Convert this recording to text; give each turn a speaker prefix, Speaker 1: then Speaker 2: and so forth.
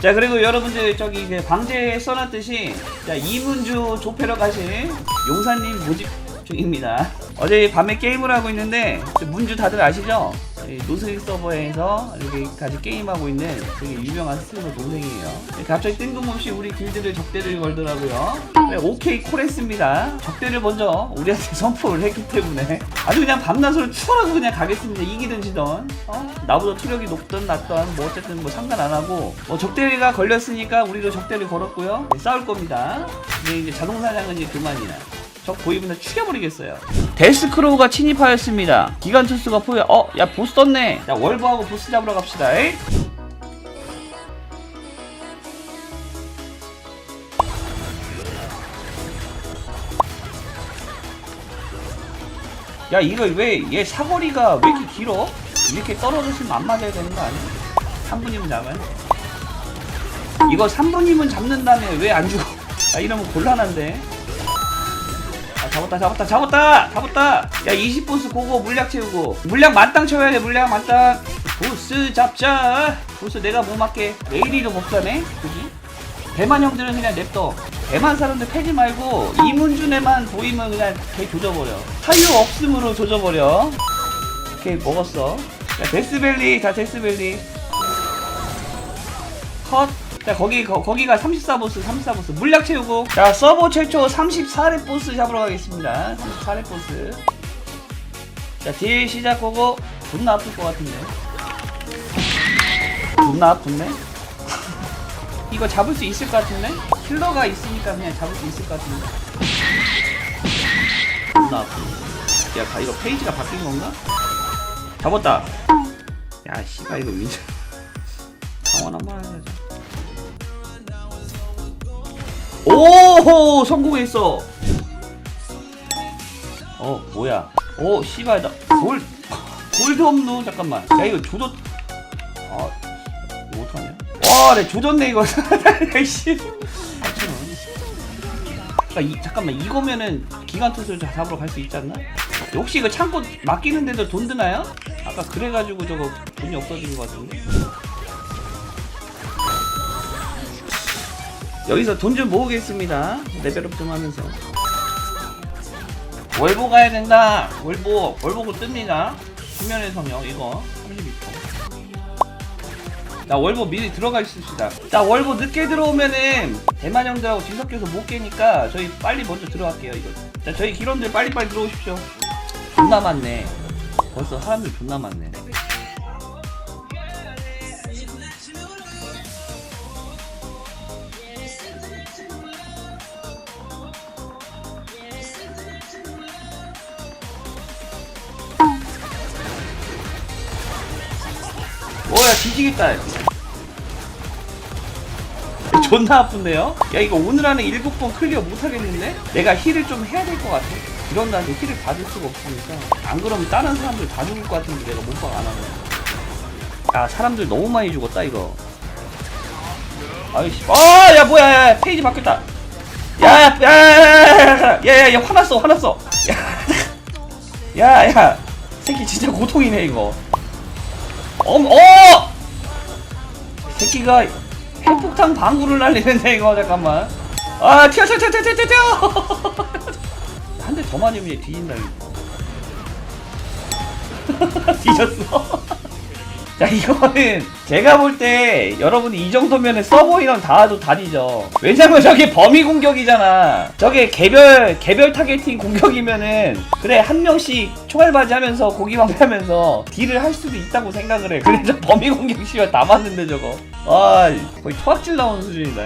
Speaker 1: 자 그리고 여러분들 저기 그 방제에 써놨듯이 자 이문주 조패러 가실 용사님 모집 중입니다 어제 밤에 게임을 하고 있는데 저 문주 다들 아시죠? 이 노스릭 서버에서 이렇게 같이 게임하고 있는 되게 유명한 스트리머 동생이에요. 갑자기 뜬금없이 우리 길드를 적대를 걸더라고요. 네, 오케이 콜했습니다. 적대를 먼저 우리한테 선포를 했기 때문에 아주 그냥 밤낮으로 추월하고 그냥 가겠습니다. 이기든 지든. 어? 나보다 투력이 높든 낮든 뭐 어쨌든 뭐 상관 안 하고. 뭐 적대가 걸렸으니까 우리도 적대를 걸었고요. 네, 싸울 겁니다. 근데 이제 자동사냥은 이제 그만이야 적 보이면 죽여버리겠어요 데스크로우가 침입하였습니다 기간투스가 포여 어야 보스 떴네 자 월브하고 보스 잡으러 갑시다 에이? 야 이거 왜 얘 사거리가 왜 이렇게 길어? 이렇게 떨어졌으면 안 맞아야 되는 거 아니야? 3분이면 잡아요? 이거 3분이면 잡는 다음에 왜 안 죽어? 아 이러면 곤란한데 아 잡았다 잡았다 잡았다! 잡았다! 야 20보스 고고 물약 채우고. 물약 만땅 채워야 돼 물약 만땅. 보스 잡자. 보스 내가 뭐 맞게. 레이리로 복사네? 그지? 대만 형들은 그냥 냅둬. 대만 사람들 패지 말고 이문준에만 보이면 그냥 걔 조져버려. 타이어 없음으로 조져버려. 오케이 먹었어. 자 데스밸리. 자 데스밸리. 컷. 자 거기 거, 거기가 34보스 34보스. 물약 채우고. 자 서버 최초 34렙 보스 잡으러 가겠습니다. 34렙 보스. 자딜 시작하고 존나 아플 것 같은데. 존나 아픈데? 이거 잡을 수 있을 것 같은데? 킬러가 있으니까 그냥 잡을 수 있을 것 같은데. 존나 아프 야 가- 이거 페이지가 바뀐 건가? 잡았다. 야 씨발 이거 민재 강원 한번 해야지 오호 성공했어. 어 뭐야? 오 씨발 나골 골드 없누 잠깐만. 야 이거 조졌 아 어떡하냐? 와내 조졌네 이거. 씨 8,000원 아, 이, 잠깐만. 이거면은 기간 투수를 잡으러 갈 수 있지 않나? 혹시 이거 창고 맡기는데도 돈 드나요? 아까 그래가지고 저거 돈이 없어진 것 같은데 여기서 돈 좀 모으겠습니다. 레벨업 좀 하면서. 월보 가야 된다. 월보. 월보고 뜹니다. 수면의 성형 이거. 32%자 월보 미리 들어가 있읍시다. 자 월보 늦게 들어오면은 대만 형들하고 뒤섞여서 못 깨니까 저희 빨리 먼저 들어갈게요 이거. 자 저희 기론들 빨리빨리 들어오십시오. 존나 많네. 벌써 사람들 존나 많네 뒤지겠다. 존나 아픈데요? 야 이거 오늘 안에 일곱 번 클리어 못하겠는데? 내가 힐을 좀 해야 될 것 같아. 이런 나한테 힐을 받을 수가 없으니까. 안 그러면 다른 사람들 다 죽을 것 같은데 내가 몸빵 안 하면. 야 사람들 너무 많이 죽었다 이거. 아이씨. 아야 뭐야 야, 페이지 바뀌었다. 야야야야야야야 화났어 화났어. 야야. 새끼 진짜 고통이네 이거 엄, 어! 새끼가 핵폭탄 방구를 날리는데 이거 잠깐만. 아 튀어 튀어 튀어 튀어 튀어 튀어! 한 대 더 맞으면 얘 뒤진다 이거. 뒤졌어 자 이거는 제가 볼 때 여러분이 이 정도면은 서버 인원 다 와도 다니죠. 왜냐면 저게 범위 공격이잖아. 저게 개별 개별 타겟팅 공격이면은 그래 한 명씩 총알바지 하면서 고기방패 하면서 딜을 할 수도 있다고 생각을 해. 그래 저 범위 공격 다 맞는데 저거. 아 거의 토악질 나오는 수준이다